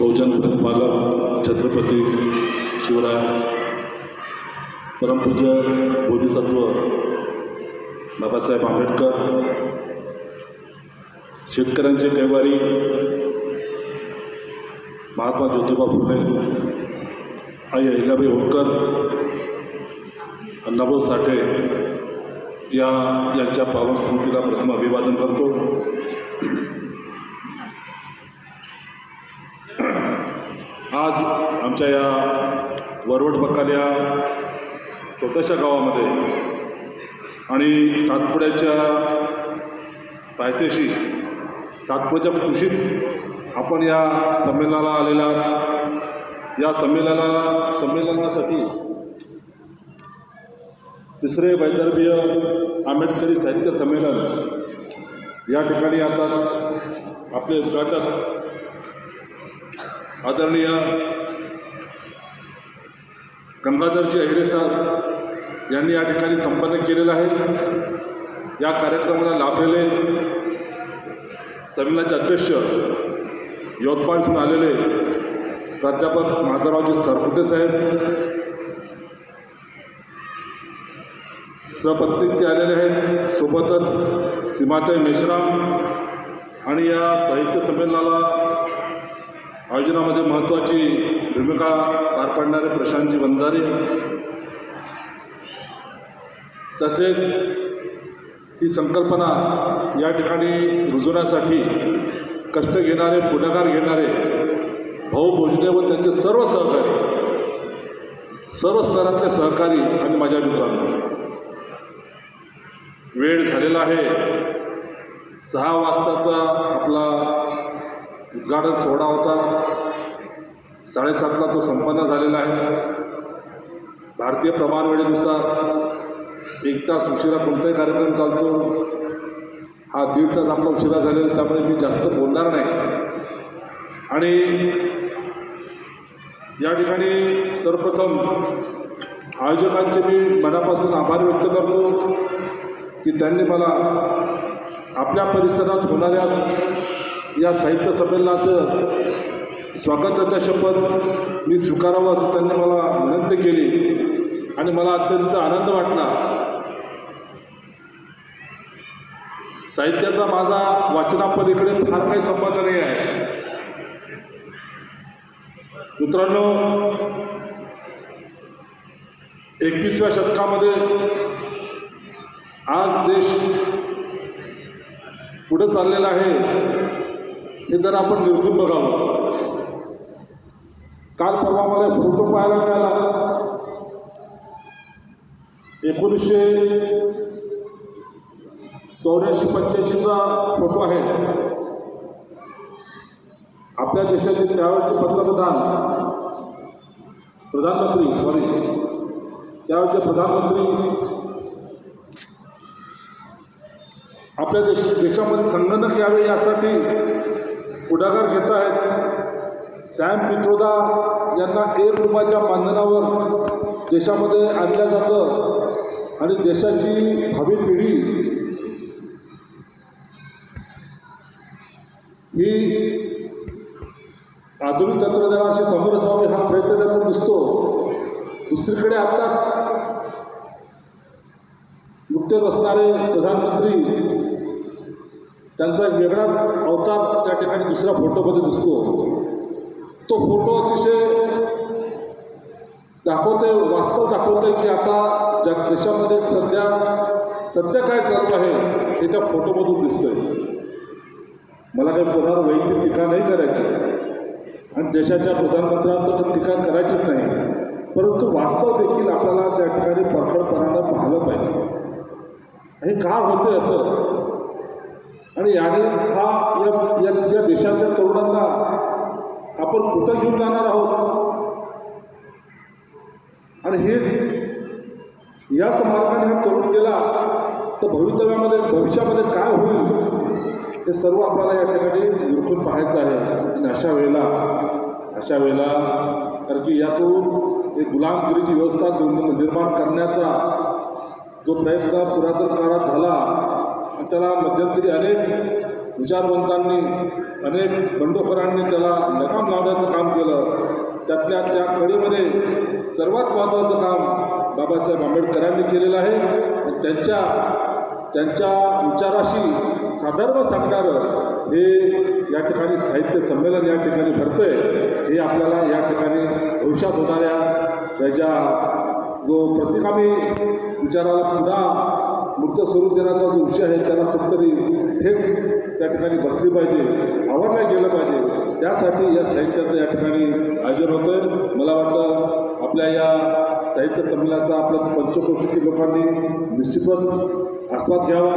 बहुजन प्रतिपालक छत्रपती शिवराय परमपूज्य बोधिसत्व बाबासाहेब आंबेडकर शेतकऱ्यांचे कैवारी महात्मा ज्योतिबा फुले आई अहिल्याबाई होळकर अण्णाभाऊ साठे या यांच्या पावन स्मृतीला प्रथम अभिवादन करतो. आमच्या या वरवड बकाल या छोट्याशा गावामध्ये आणि सातपुड्याच्या पायथ्याशी सातपुड्याच्या कृषीत आपण या संमेलनाला आलेला या संमेलनाला संमेलनासाठी तिसरे वैदर्भीय आंबेडकरी साहित्य संमेलन या ठिकाणी आता आपले उद्घाटक आदरणीय गंगाधरजी अहिरे साहेब यांनी या ठिकाणी संपन्न केलेलं आहे. या कार्यक्रमाला लाभलेले संमेलनाचे अध्यक्ष यवतमाळतून आलेले प्राध्यापक माधवरावजी सरपुटे साहेब सहपत्नीक ते आलेले आहेत. सोबतच सीमाताई मेश्राम आणि या साहित्य संमेलनाला आयोजनामध्ये महत्त्वाची भूमिका पार पाडणारे प्रशांतजी वंजारे. तसेच ही संकल्पना या ठिकाणी रुजवण्यासाठी कष्ट घेणारे पुढाकार घेणारे भाऊ भोजने व त्यांचे सर्व सहकारी सर्व स्तरातले सहकारी आणि माझ्या मित्रांनो वेळ झालेला आहे. सहा वाजताचा आपला उद्घाटन सोहळा होता. साडेसातला तो संपन्न झालेला आहे. भारतीय प्रमाणवेळेनुसार एक तास उशिरा कोणताही कार्यक्रम चालतो. हा दीड तास आपला उशिरा झालेला त्यामुळे मी जास्त बोलणार नाही. आणि या ठिकाणी सर्वप्रथम आयोजकांचे मी मनापासून आभार व्यक्त करतो की त्यांनी मला आपल्या परिसरात होणाऱ्या या साहित्य संमेलनाचं स्वागताच्या शपथ मी स्वीकारावं असं त्यांनी मला विनंती केली आणि मला अत्यंत आनंद वाटला. साहित्याचा माझा वाचनापलीकडे फार काही संबंध नाही आहे. मित्रांनो एकवीसव्या शतकामध्ये आज देश पुढे चाललेला आहे. हे जर आपण निर्गुण बघावं काल परवा मला फोटो पाहायला मिळाला. एकोणीसशे चौऱ्याऐंशी पंच्याऐंशीचा फोटो आहे. आपल्या देशाचे त्यावेळेचे पंतप्रधान प्रधानमंत्री सॉरी त्यावेळेचे प्रधानमंत्री आपल्या देश देशामध्ये संगणक यावे यासाठी पुढाकार घेत आहेत. सॅम पित्रोदा यांना एक रुपयाच्या मानधनावर देशामध्ये आणलं जातं आणि देशाची भावी पिढी ही आधुनिक तंत्रज्ञानाशी समोर असावी हा प्रयत्न त्यांना दिसतो. दुसरीकडे आत्ताच नुकतेच असणारे प्रधानमंत्री त्यांचा एक वेगळाच अवतार त्या ठिकाणी दुसऱ्या फोटोमध्ये दिसतो. तो फोटो अतिशय दाखवते वास्तव दाखवते की आता ज्या देशामध्ये सध्या सध्या काय चालू आहे हे त्या फोटोमधून दिसतंय. मला काही कोणावर वैयक्तिक टीका नाही करायची. आणि देशाच्या प्रधानमंत्र्यांवर तर टीका करायचीच नाही. परंतु वास्तव देखील आपल्याला त्या ठिकाणी परखडपणानं पाहिलं पाहिजे. हे का होते असं? आणि याने हा या या या देशातल्या तरुणांना आपण कुठं घेऊन जाणार आहोत? आणि हेच याच मार्गाने हा तरुण गेला तर भवितव्यामध्ये भविष्यामध्ये काय होईल हे सर्व आपल्याला या ठिकाणी निरखून पाहायचं आहे. आणि अशा वेळेला अशा वेळेला कारण की यातून एक गुलामगिरीची व्यवस्था निर्माण करण्याचा जो प्रयत्न पुरातन काळात झाला त्याला मध्यंतरी अनेक विचारवंतांनी अनेक बंडखोरांनी त्याला नकाम लावण्याचं काम केलं. त्यातल्या त्या कडीमध्ये सर्वात महत्त्वाचं काम बाबासाहेब आंबेडकरांनी केलेलं आहे. त्यांच्या त्यांच्या विचाराशी साधर्म सांगणारं हे या ठिकाणी साहित्य संमेलन या ठिकाणी भरतं आहे हे आपल्याला या ठिकाणी भविष्यात होणाऱ्या त्याच्या जो प्रतिकामी विचाराला पुन्हा मूर्त स्वरूप देण्याचा जो विषय आहे त्याला कुठतरी ठेस त्या ठिकाणी बसली पाहिजे आवडलं गेलं पाहिजे. त्यासाठी या साहित्याचं या ठिकाणी आयोजन होतं आहे मला वाटतं आपल्या या साहित्य संमेलनाचा आपल्या पंचक्रोशीतील लोकांनी निश्चितच आस्वाद घ्यावा.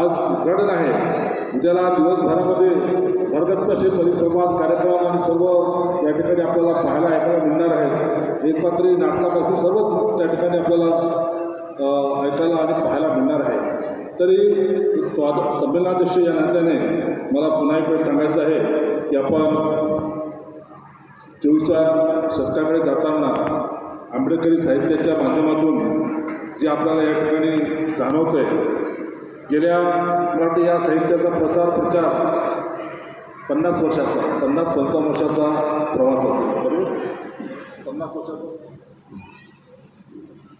आज उद्घाटन आहे. उद्याला दिवसभरामध्ये भरगत असे परिसंवाद कार्यक्रम आणि सर्व या ठिकाणी आपल्याला पाहायला ऐकायला मिळणार आहे. एकपात्री नाटकापासून सर्वच त्या ठिकाणी आपल्याला ऐकायला आणि पाहायला मिळणार आहे. तरी स्वा स्वाद संमेलनाध्यक्ष या नात्याने मला पुन्हा एक वेळ सांगायचं आहे की आपण चोवीसच्या शतकाकडे जाताना आंबेडकरी साहित्याच्या माध्यमातून जे आपल्याला या ठिकाणी जाणवतं आहे गेल्या मराठी या साहित्याचा प्रसार प्रचार पन्नास वर्षाचा पन्नास पंचावन्न वर्षाचा प्रवास असेल बरोबर? पन्नास वर्षाचा.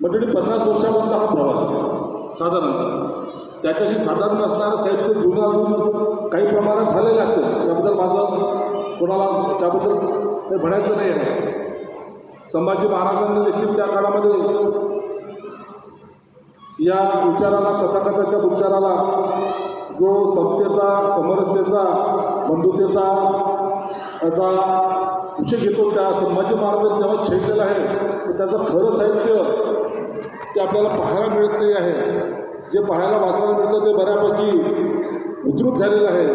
म्हणजे पन्नास वर्षामधला हा प्रवास आहे. साधारण. त्याच्याशी साधारण असणारं साहित्य जुनं अजून काही प्रमाणात झालेलं असेल त्याबद्दल माझं कोणाला त्याबद्दल काही म्हणायचं नाही आहे. संभाजी महाराजांनी देखील त्या काळामध्ये या उच्चाराला कथाकथाच्या उच्चाराला जो समतेचा समरसतेचा बंधुतेचा असा विषय घेतो त्या संभाजी महाराजांनी जेव्हा छेडलेला आहे तर त्याचं खरं साहित्य आपल्याला पाहायला मिळत नाही आहे. जे पाहायला वाचायला मिळतं ते बऱ्यापैकी उद्धृत झालेलं आहे.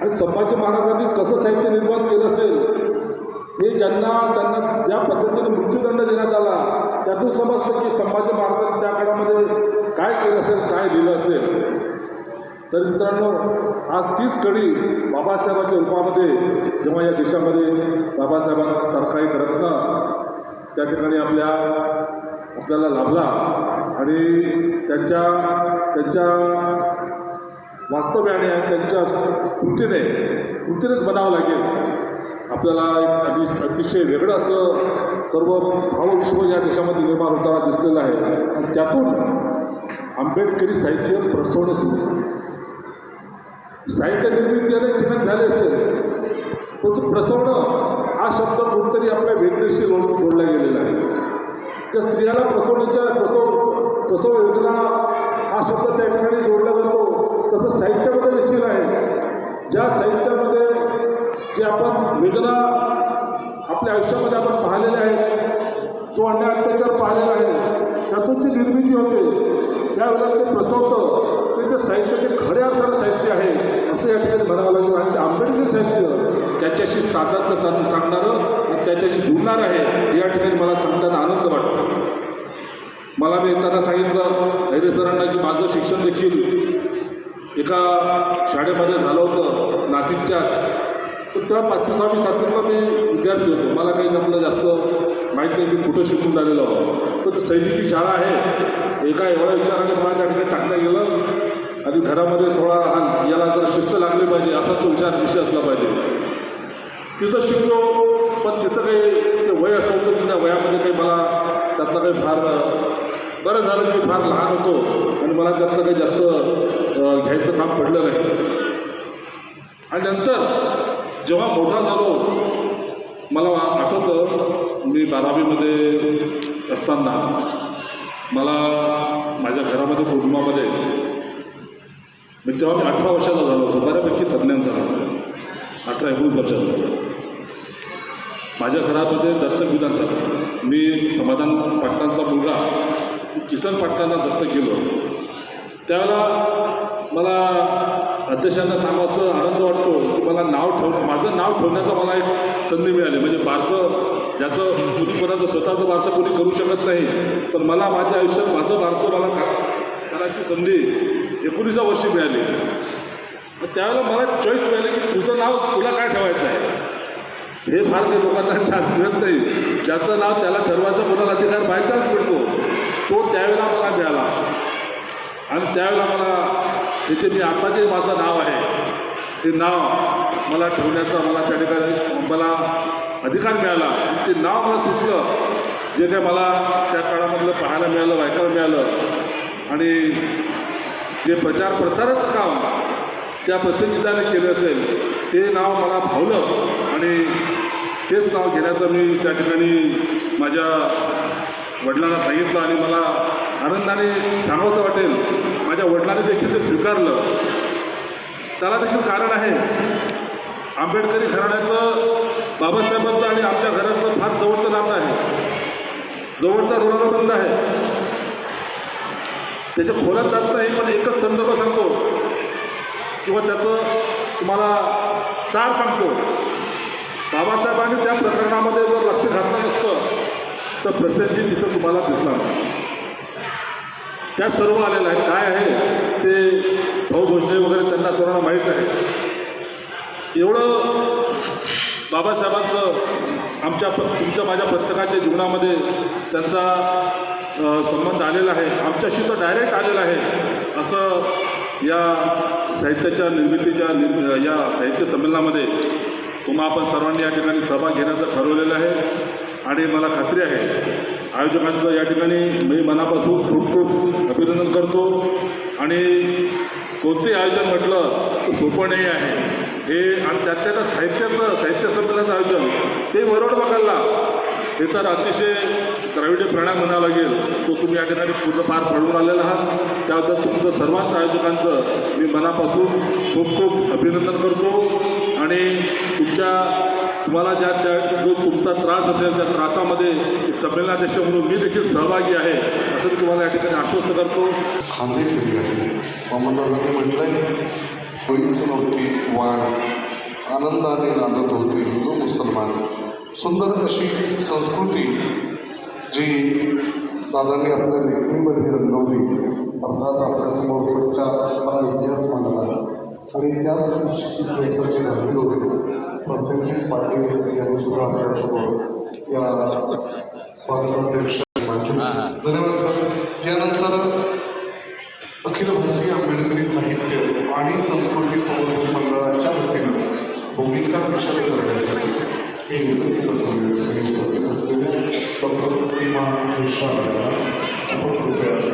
आणि संभाजी महाराजांनी कसं साहित्य निर्माण केलं असेल हे ज्यांना त्यांना ज्या पद्धतीने मृत्यूदंड देण्यात आला त्यातून समजतं की संभाजी महाराजांनी त्या काळामध्ये काय केलं असेल काय लिहिलं असेल. तर मित्रांनो आज तीच कडी बाबासाहेबांच्या रूपामध्ये जेव्हा या देशामध्ये बाबासाहेबांसारखा एक रत्न त्या ठिकाणी आपल्या आपल्याला लाभला. आणि त्यांच्या त्यांच्या वास्तव्याने त्यांच्या कृतीने कृतीनेच बनावं लागेल. आपल्याला एक अति अतिशय वेगळं असं सर्व भावविश्व या देशामध्ये निर्माण होताना दिसलेलं आहे. आणि त्यातून आंबेडकरी साहित्य प्रसवणं सुरू साहित्य निर्मिती अनेक ठिकाणी झाली असेल परंतु प्रसवणं हा शब्द कोणतरी आपल्या वेदनेशी जोडला गेलेला आहे. त्या स्त्रियाला प्रसवण्याच्या प्रसव प्रसव योजना हा शब्द त्या ठिकाणी जोडला जातो. तसं साहित्यामध्ये देखील आहे. ज्या साहित्यामध्ये जे आपण वेदना आपल्या आयुष्यामध्ये आपण पाहिलेल्या आहेत तो अन्याय अत्याचार पाहिलेला आहे त्यातून जी निर्मिती होते. त्यावेळेला ते प्रसवतं. ते ते साहित्य ते खऱ्या अर्थानं साहित्य आहे असं या ठिकाणी म्हणावं लागेल. आणि ते आंबेडकरी साहित्य त्याच्याशी साधर्म्य साधून सांगणारं त्याच्याशी जुळणार आहे या ठिकाणी मला सांगताना आनंद वाटतो. मला मी त्यांना सांगितलं हैरे सरांना की माझं शिक्षण देखील एका शाळेमध्ये झालं होतं नाशिकच्याच. तर त्या पाचवी सहावी सातवीला मी विद्यार्थी होतो. मला काही आपलं जास्त माहीत नाही मी कुठं शिकून झालेलं होतो तर सैनिकी शाळा आहे. एका एवढ्या विचाराने मला त्या ठिकाणी टाकलं गेलं आणि घरामध्ये सोळा याला जर शिस्त लागली पाहिजे असा तो विचार विषय असला पाहिजे. तिथं शिकलो पण तिथं काही ते वय असं होतं की त्या वयामध्ये काही मला त्यातलं काही फार बरं झालं की फार लहान होतो आणि मला त्यातलं काही जास्त घ्यायचं काम पडलं नाही. आणि नंतर जेव्हा मोठा झालो मला आठवतं मी बारावीमध्ये असताना मला माझ्या घरामध्ये कुटुंबामध्ये मी तेव्हा मी अठरा वर्षाचा झालो होतो बऱ्यापैकी संज्ञान झाला अठरा एकोणीस वर्षाचा. माझ्या घरामध्ये दत्तक विधान झालं मी समाधान पाटणांचा मुलगा किसन पाटणांना दत्तक गेलो. त्यावेळेला मला अध्यक्षांना सांगावं आनंद वाटतो की मला नाव ठेव माझं नाव ठेवण्याचा मला एक संधी मिळाली. म्हणजे बारसं ज्याचं कुणी कोणाचं स्वतःचं बारसं कोणी करू शकत नाही पण मला माझ्या आयुष्यात माझं बारसं मला का- करायची संधी एकोणीसा वर्षी मिळाली. मग त्यावेळेला मला चॉईस मिळाली की तुझं नाव तुला काय ठेवायचं आहे? हे फार काही लोकांना चान्स मिळत नाही. ज्याचं नाव त्याला ठरवायचा कोणाला अधिकार बाय चान्स मिळतो तो त्यावेळेला मला मिळाला. आणि त्यावेळेला मला इथे मी आता जे माझं नाव आहे ते नाव मला ठेवण्याचा मला त्या ठिकाणी मला अधिकार मिळाला. आणि ते नाव मला सुचलं जे काय मला त्या काळामधलं पाहायला मिळालं ऐकायला मिळालं. आणि जे प्रचार प्रसाराचं काम त्या प्रसिद्धीताने केलं असेल ते नाव मला भावलं आणि तेच नाव घेण्याचं मी त्या ठिकाणी माझ्या वडिलांना सांगितलं आणि मला आनंदाने सांगावंसं वाटेल. माझ्या वडिलांनी देखील ते स्वीकारलं. त्याला देखील कारण आहे. आंबेडकरी घराण्याचं बाबासाहेबांचं आणि आमच्या घराचं फार जवळचं नातं आहे. जवळचा ऋणानुबंध आहे. त्याच्या खोलात जात नाही पण एकच संदर्भ सांगतो. किंवा त्याचं तुम्हाला सार सांगतो. बाबासाहेबांनी त्या प्रकरणामध्ये जर लक्ष घातलं नसतं तर प्रसिद्धी तिथं तुम्हाला दिसणार त्यात सर्व आलेलं आहे. काय आहे? ते भाऊ भोजने वगैरे त्यांना सर्वांना माहीत आहे. एवढं बाबासाहेबांचं आमच्या तुमच्या माझ्या प्रत्येकाच्या जीवनामध्ये त्यांचा संबंध आलेला आहे. आमच्याशी तो डायरेक्ट आलेला आहे. असं या साहित्याच्या निर्मितीच्या निर्मि या साहित्य संमेलनामध्ये पुन्हा आपण सर्वांनी या ठिकाणी सहभाग घेण्याचं ठरवलेलं आहे. आणि मला खात्री आहे आयोजकांचं या ठिकाणी मी मनापासून खूप खूप अभिनंदन करतो. आणि कोणतेही आयोजन म्हटलं तर सोपं नाही आहे. हे आणि त्यात त्यात साहित्याचं साहित्य संमेलनाचं आयोजन ते वरवड बघायला हे तर अतिशय द्रविडी प्रणाम म्हणावं लागेल तो तुम्ही या ठिकाणी पूर्ण पार पडून आलेला आहात. त्याबद्दल तुमचं सर्वांच आयोजकांचं मी मनापासून खूप खूप अभिनंदन करतो. आणि तुमच्या तुम्हाला ज्या त्या जो तुमचा त्रास असेल त्या त्रासामध्ये संमेलनाध्यक्ष म्हणून मी देखील सहभागी आहे असं मी तुम्हाला या ठिकाणी आश्वस्त करतो. खांदे फिरले मोहम्मदांनी म्हटलंय नव्हती वाण आनंदाने नांदत होते हिंदू मुसलमान. सुंदर अशी संस्कृती जी दादांनी आपल्या लेखणीमध्ये रंगवली अर्थात आपल्यासमोर सच्चा हा इतिहास मांडला. आणि त्याच इतिहासाचे धारणी प्रसेनजी पाटील यांनी सुद्धा आपल्यासमोर या स्वागताध्यक्ष धन्यवाद सर. यानंतर अखिल भारतीय आंबेडकरी साहित्य आणि संस्कृती संवर्धन मंडळाच्या वतीनं भूमिका विषद करण्यासाठी मी विनंती करतो. वेळोवेळी उपस्थित Сима Мішарова, групи,